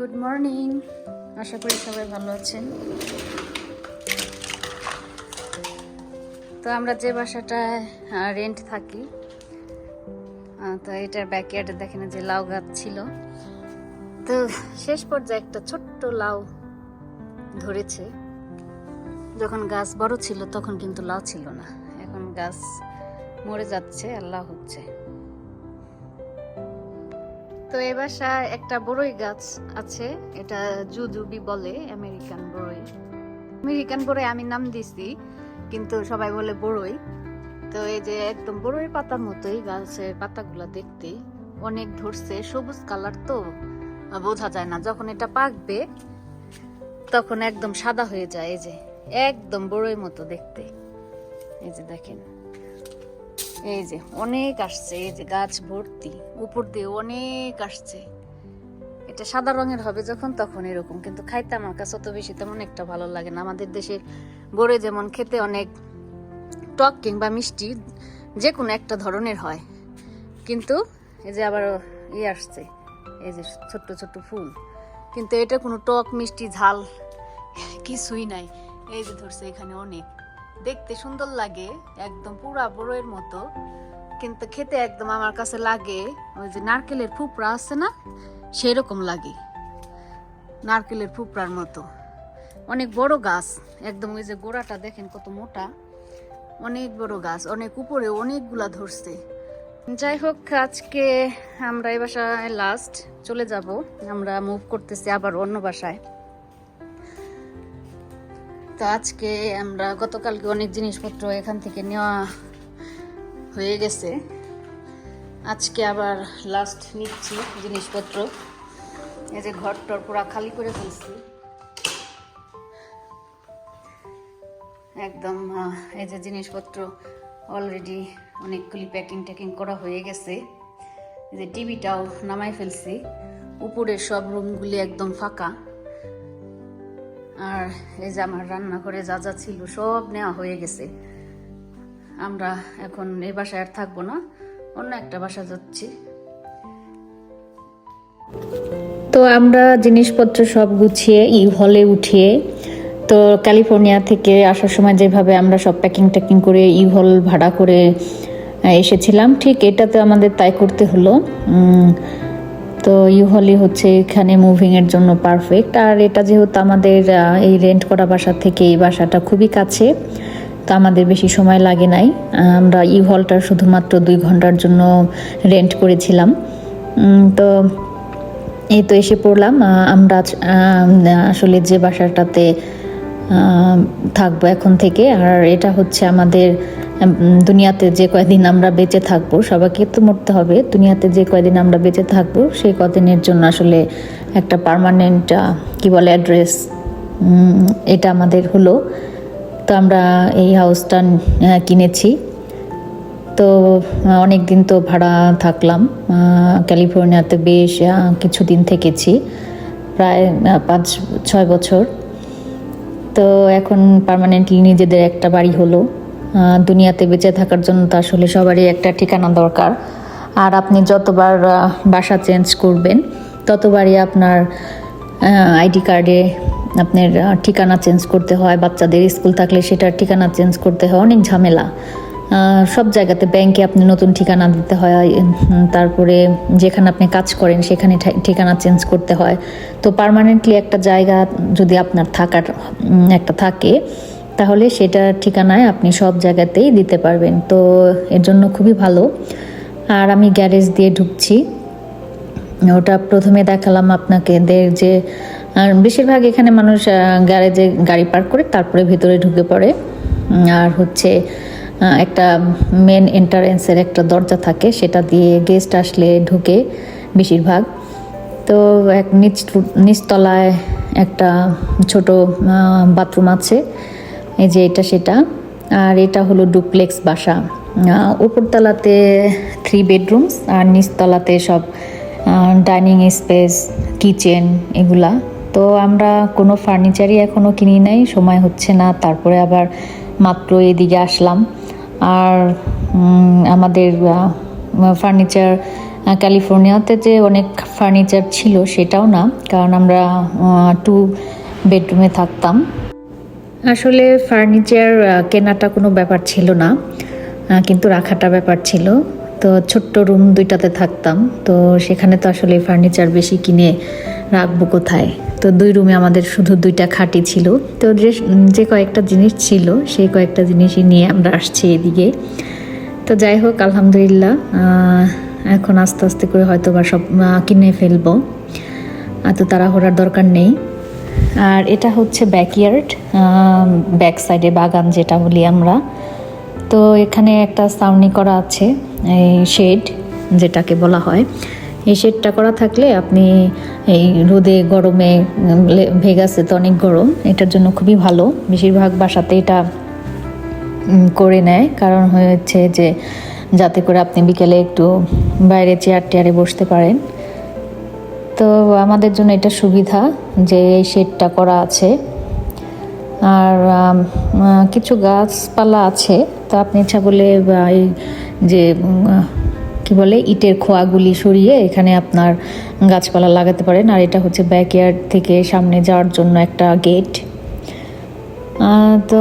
Good morning আশা করি সবাই ভালো আছেন। তো আমরা যে বাসাটায় রেন্ট থাকি তো এটার ব্যাকয়ার্ডে দেখেন যে লাউ গাছ ছিল। তো শেষ পর্যায়ে একটা ছোট্ট লাউ ধরেছে। যখন গাছ বড় ছিল তখন কিন্তু লাউ ছিল না। এখন গাছ মরে যাচ্ছে আর লাউ হচ্ছে। তো এ বাসায় একটা বড়ই গাছ আছে, এটা জুজুবি বলে, আমেরিকান বড়ই। আমেরিকান বড়ই আমি নাম দিছি, কিন্তু সবাই বলে বড়ই। তো এই যে একদম বড়ই পাতার মতোই গাছের পাতাগুলো দেখতে, অনেক ধরছে, সবুজ কালার তো বোঝা যায় না, যখন এটা পাকবে, তখন একদম সাদা হয়ে যায়, এই যে, একদম বড়ই মতো দেখতে। এই যে দেখেন। এই যে, অনেক আসছে, এই যে গাছ ভর্তি, উপর দিয়ে অনেক আসছে। এটা সাদা রঙের হবে যখন তখন এরকম, কিন্তু খাইতে আমার কাছে অত বেশি তেমন একটা ভালো লাগে না। আমাদের দেশের বড়ে যেমন খেতে অনেক টক কিংবা মিষ্টি যে কোনো একটা ধরনের হয়। কিন্তু এই যে আবার ইয়ে আসছে, এই যে ছোট্ট ছোট্ট ফুল। কিন্তু এটা কোনো টক, মিষ্টি, ঝাল কিছুই নাই। এই যে ধরছে এখানে অনেক। দেখতে সুন্দর লাগে, একদম পুরা বড়ের মতো। কিন্তু খেতে একদম আমার কাছে লাগে, ওই যে নারকেলের ফুপড়া আছে না, সেরকম লাগে। নারকেলের ফুপড়ার মতো। অনেক বড় গাছ, একদম ওই যে গোড়াটা দেখেন কত মোটা। অনেক বড় গাছ, অনেক উপরে অনেকগুলা ধরছে। যাই হোক, আজকে আমরা এই বাসায় লাস্ট চলে যাব। আমরা মুভ করতেছি আবার অন্য বাসায়। তো আজকে আমরা গতকালকে অনেক জিনিসপত্র এখান থেকে নেওয়া হয়ে গেছে। আজকে আবার লাস্ট নিচ্ছি জিনিসপত্র। এই যে ঘর টর পুরা খালি করে ফেলছি। একদম এই যে জিনিসপত্র অলরেডি অনেকগুলি প্যাকিং ট্যাকিং করা হয়ে গেছে। এই যে টিভিটাও নামাই ফেলছি। উপরের সব রুমগুলি একদম ফাঁকা। আর এই যে আমার রান্নাঘরে যা যা ছিল সব নেওয়া হয়ে গেছে। আমরা এখন এই বাসায় আর থাকব না, অন্য একটা বাসা যাচ্ছি। তো আমরা জিনিসপত্র সব গুছিয়ে ইউ হলে উঠিয়ে তো ক্যালিফোর্নিয়া থেকে আসার সময় যেভাবে আমরা সব প্যাকিং ট্যাকিং করে ইউ হল ভাড়া করে এসেছিলাম। ঠিক এটাতে আমাদের তাই করতে হলো। তো ইউ হলই হচ্ছে এখানে মুভিংয়ের জন্য পারফেক্ট আর এটা যেহেতু আমাদের এই রেন্ট করা বাসা থেকে এই বাসাটা খুবই কাছে, তো আমাদের বেশি সময় লাগে নাই। আমরা ইউ হলটা শুধুমাত্র দুই ঘণ্টার জন্য রেন্ট করেছিলাম। তো এই তো এসে পড়লাম। আমরা আসলে যে বাসাটাতে থাকব এখন থেকে। আর এটা হচ্ছে আমাদের দুনিয়াতে যে কয়দিন আমরা বেঁচে থাকব সবাইকে তো মরতে হবে। দুনিয়াতে যে কয়দিন আমরা বেঁচে থাকব সেই কদিনের জন্য আসলে একটা পার্মানেন্ট কি বলে অ্যাড্রেস এটা আমাদের হলো। তো আমরা এই হাউসটা কিনেছি। তো অনেক দিন তো ভাড়া থাকলাম। ক্যালিফোর্নিয়াতে বেশ আহ, কিছুদিন থেকেছি। প্রায় পাঁচ ছয় বছর। তো এখন পারমানেন্টলি নিজেদের একটা বাড়ি হলো। দুনিয়াতে বেঁচে থাকার জন্য তো আসলে সবারই একটা ঠিকানা দরকার। আর আপনি যতবার বাসা চেঞ্জ করবেন, ততবারই আপনার আইডি কার্ডে আপনার ঠিকানা চেঞ্জ করতে হয়। বাচ্চাদের স্কুল থাকলে সেটার ঠিকানা চেঞ্জ করতে হয়। অনেক ঝামেলা। সব জায়গাতে ব্যাংকে আপনি নতুন ঠিকানা দিতে হয় তারপরে যেখানে আপনি কাজ করেন সেখানে ঠিকানা চেঞ্জ করতে হয়। তো পার্মানেন্টলি একটা জায়গা যদি আপনার থাকার একটা থাকে, তাহলে সেটা ঠিকানায় আপনি সব জায়গাতেই দিতে পারবেন। তো এর জন্য খুবই ভালো। আর আমি গ্যারেজ দিয়ে ঢুকছি। ওটা প্রথমে দেখালাম আপনাকে যে বেশিরভাগ এখানে মানুষ গ্যারেজে গাড়ি পার্ক করে তারপরে ভিতরে ঢুকে পড়ে। আর হচ্ছে একটা মেন এন্টারেন্সের একটা দরজা থাকে, সেটা দিয়ে গেস্ট আসলে ঢুকে বেশিরভাগ। তো এক নিচ, নিচতলায় একটা ছোট বাথরুম আছে, এই যে এটা সেটা। আর এটা হলো ডুপ্লেক্স বাসা। উপরতলাতে থ্রি বেডরুমস আর নিচতলাতে সব ডাইনিং স্পেস কিচেন এগুলা। তো আমরা কোনো ফার্নিচারই এখনও কিনি নাই, সময় হচ্ছে না, তারপরে আবার মাত্র এদিকে আসলাম। আর আমাদের ফার্নিচার ক্যালিফোর্নিয়াতে যে অনেক ফার্নিচার ছিল সেটাও না, কারণ আমরা টু বেডরুমে থাকতাম। আসলে ফার্নিচার কেনাটা কোনো ব্যাপার ছিল না কিন্তু রাখাটা ব্যাপার ছিল। তো ছোট্ট রুম দুইটাতে থাকতাম। তো সেখানে তো আসলে ফার্নিচার বেশি কিনে রাখব কোথায়? তো দুই রুমে আমাদের শুধু দুইটা খাটি ছিল। তো যে যে কয়েকটা জিনিস ছিল, সেই কয়েকটা জিনিসই নিয়ে আমরা আসছি এদিকে। তো যাই হোক, আলহামদুলিল্লাহ এখন আস্তে আস্তে করে হয়তো বা সব কিনে ফেলব। এত তাড়াহুড়ার দরকার নেই। আর এটা হচ্ছে ব্যাকইয়ার্ড ব্যাক সাইডে বাগান যেটা বলি আমরা। তো এখানে একটা সাউনি করা আছে, এই শেড যেটাকে বলা হয়। এই শেডটা করা থাকলে আপনি এই রোদে, গরমে ভেগাসে তো অনেক গরম, এটার জন্য খুবই ভালো। বেশিরভাগ বাসাতে এটা করে নেয়। কারণ হয়েছে যে, যাতে করে আপনি বিকেলে একটু বাইরে চেয়ার টেয়ারে বসতে পারেন। তো আমাদের জন্য এটা সুবিধা যে এই শেডটা করা আছে। আর কিছু গাছপালা আছে। তো আপনি ইচ্ছা করলে এই যে কি বলে, ইটের খোয়াগুলি সরিয়ে এখানে আপনার গাছপালা লাগাতে পারেন। আর এটা হচ্ছে ব্যাকয়ার্ড থেকে সামনে যাওয়ার জন্য একটা গেট। তো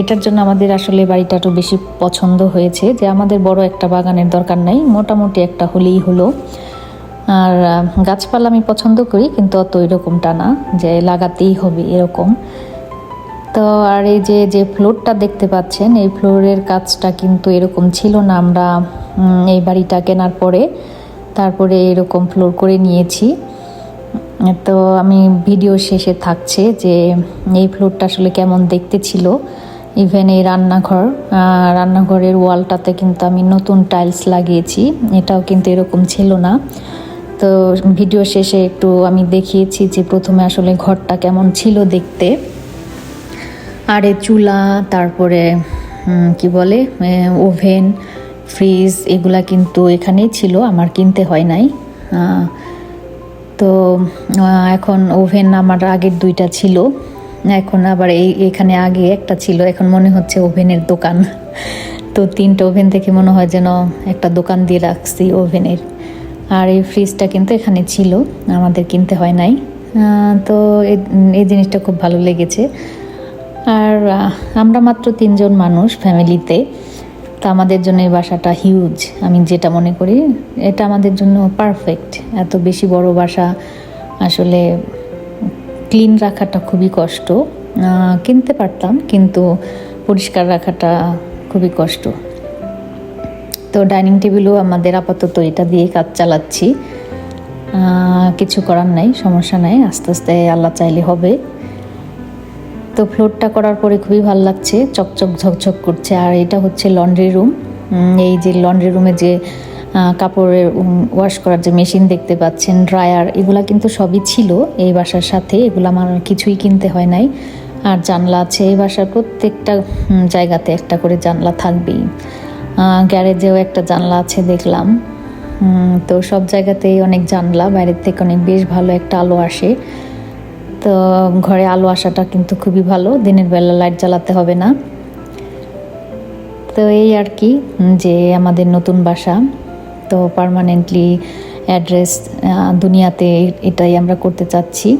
এটার জন্য আমাদের আসলে বাড়িটা একটু বেশি পছন্দ হয়েছে। যে আমাদের বড় একটা বাগানের দরকার নাই, মোটামুটি একটা হলেই হলো। আর গাছপালা আমি পছন্দ করি, কিন্তু অত এরকমটা না, যে লাগাতেই হবে এরকম। তো আর এই যে যে ফ্লোরটা দেখতে পাচ্ছেন, এই ফ্লোরের কাজটা কিন্তু এরকম ছিল না। আমরা এই বাড়িটা কেনার পরে তারপরে এরকম ফ্লোর করে নিয়েছি। তো আমি ভিডিও শেষে থাকছে যে, এই ফ্লোরটা আসলে কেমন দেখতে ছিল। ইভেন এই রান্নাঘর রান্নাঘরের ওয়ালটাতে কিন্তু আমি নতুন টাইলস লাগিয়েছি। এটাও কিন্তু এরকম ছিল না। তো ভিডিও শেষে একটু আমি দেখিয়েছি যে, প্রথমে আসলে ঘরটা কেমন ছিল দেখতে। আর এই চুলা, তারপরে কি বলে ওভেন, ফ্রিজ, এগুলা কিন্তু এখানেই ছিল, আমার কিনতে হয় নাই। তো এখন ওভেন আমার আগের দুইটা ছিল, এখন আবার এই, এখানে আগে একটা ছিল, এখন মনে হচ্ছে ওভেনের দোকান। তো তিনটা ওভেন থেকে মনে হয় যেন একটা দোকান দিয়ে রাখছি ওভেনের। আর এই ফ্রিজটা কিন্তু এখানে ছিল, আমাদের কিনতে হয় নাই। তো এই জিনিসটা খুব ভালো লেগেছে। আর আমরা মাত্র তিনজন মানুষ ফ্যামিলিতে। তো আমাদের জন্য এই বাসাটা হিউজ আমি যেটা মনে করি, এটা আমাদের জন্য পারফেক্ট এত বেশি বড় বাসা আসলে ক্লিন রাখাটা খুবই কষ্ট। কিনতে পারতাম, কিন্তু পরিষ্কার রাখাটা খুবই কষ্ট। তো ডাইনিং টেবিলও আমাদের আপাতত এটা দিয়ে কাজ চালাচ্ছি। কিছু করার নাই, সমস্যা নাই, আস্তে আস্তে আল্লাহ চাইলে হবে। তো ফ্লোরটা করার পরে খুবই ভালো লাগছে, চকচক ঝকঝক করছে। আর এটা হচ্ছে লন্ড্রি রুম এই যে লন্ড্রি রুমে যে কাপড়ের ওয়াশ করার যে মেশিন দেখতে পাচ্ছেন ড্রায়ার এগুলা কিন্তু সবই ছিল এই বাসার সাথে। এগুলো আমার কিছুই কিনতে হয় নাই। আর জানলা আছে এই বাসার প্রত্যেকটা জায়গাতে একটা করে জানলা থাকবেই। গ্যারেজেও একটা জানলা আছে দেখলাম। তো সব জায়গাতেই অনেক জানলা, বাইরের থেকে অনেক বেশ ভালো একটা আলো আসে। তো ঘরে আলো আসাটা কিন্তু খুবই ভালো, দিনের বেলা লাইট জ্বালাতে হবে না। তো এই আর কি, যে আমাদের নতুন বাসা, তো পার্মানেন্টলি অ্যাড্রেস দুনিয়াতে এটাই আমরা করতে চাচ্ছি।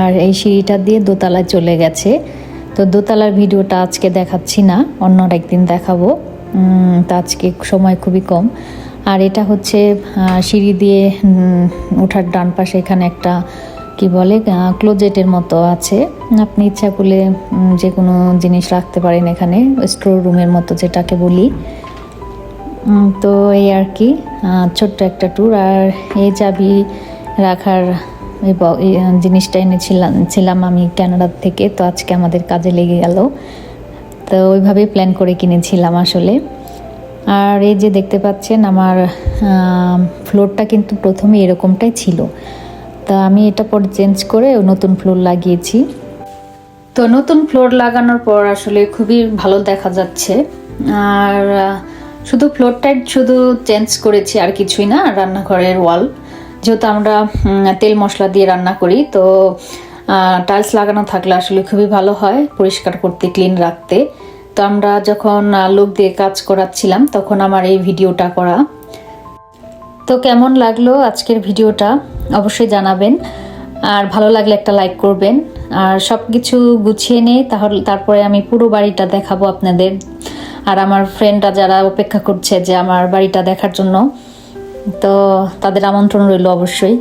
আর এই সিঁড়িটা দিয়ে দোতলায় চলে গেছে। তো দোতলার ভিডিওটা আজকে দেখাচ্ছি না, অন্য একদিন দেখাবো। তো আজকে সময় খুবই কম। আর এটা হচ্ছে সিঁড়ি দিয়ে ওঠার ডান পাশে এখানে একটা কি বলে ক্লোজেটের মতো আছে। আপনি ইচ্ছা করলে যে কোনো জিনিস রাখতে পারেন এখানে স্টোর রুমের মতো যেটাকে বলি। তো এই আর কি ছোট্ট একটা ট্যুর আর এই চাবি রাখার জিনিসটা এনেছিলাম, ছিলাম আমি ক্যানাডার থেকে, তো আজকে আমাদের কাজে লেগে গেল। তো ওইভাবেই প্ল্যান করে কিনেছিলাম আসলে। আর এই যে দেখতে পাচ্ছেন, আমার ফ্লোরটা কিন্তু প্রথমে এরকমটাই ছিল। তা আমি এটা পর চেঞ্জ করে নতুন ফ্লোর লাগিয়েছি। তো নতুন ফ্লোর লাগানোর পর আসলে খুবই ভালো দেখা যাচ্ছে। আর শুধু ফ্লোরটাই শুধু চেঞ্জ করেছি আর কিছুই না, রান্নাঘরের ওয়াল যেহেতু আমরা তেল মশলা দিয়ে রান্না করি, তো টাইলস লাগানো থাকলে আসলে খুবই ভালো হয় পরিষ্কার করতে ক্লিন রাখতে। তো আমরা যখন লোক দিয়ে কাজ করাচ্ছিলাম, তখন আমার এই ভিডিওটা করা। তো কেমন লাগল আজকের ভিডিওটা অবশ্যই জানাবেন। আর ভালো লাগলে একটা লাইক করবেন। আর সব কিছু গুছিয়ে নিয়ে তাহলে তারপরে আমি পুরো বাড়িটা দেখাবো আপনাদের। আর আমার ফ্রেন্ডরা যারা অপেক্ষা করছে যে আমার বাড়িটা দেখার জন্য, তো তাদের আমন্ত্রণ রইল অবশ্যই।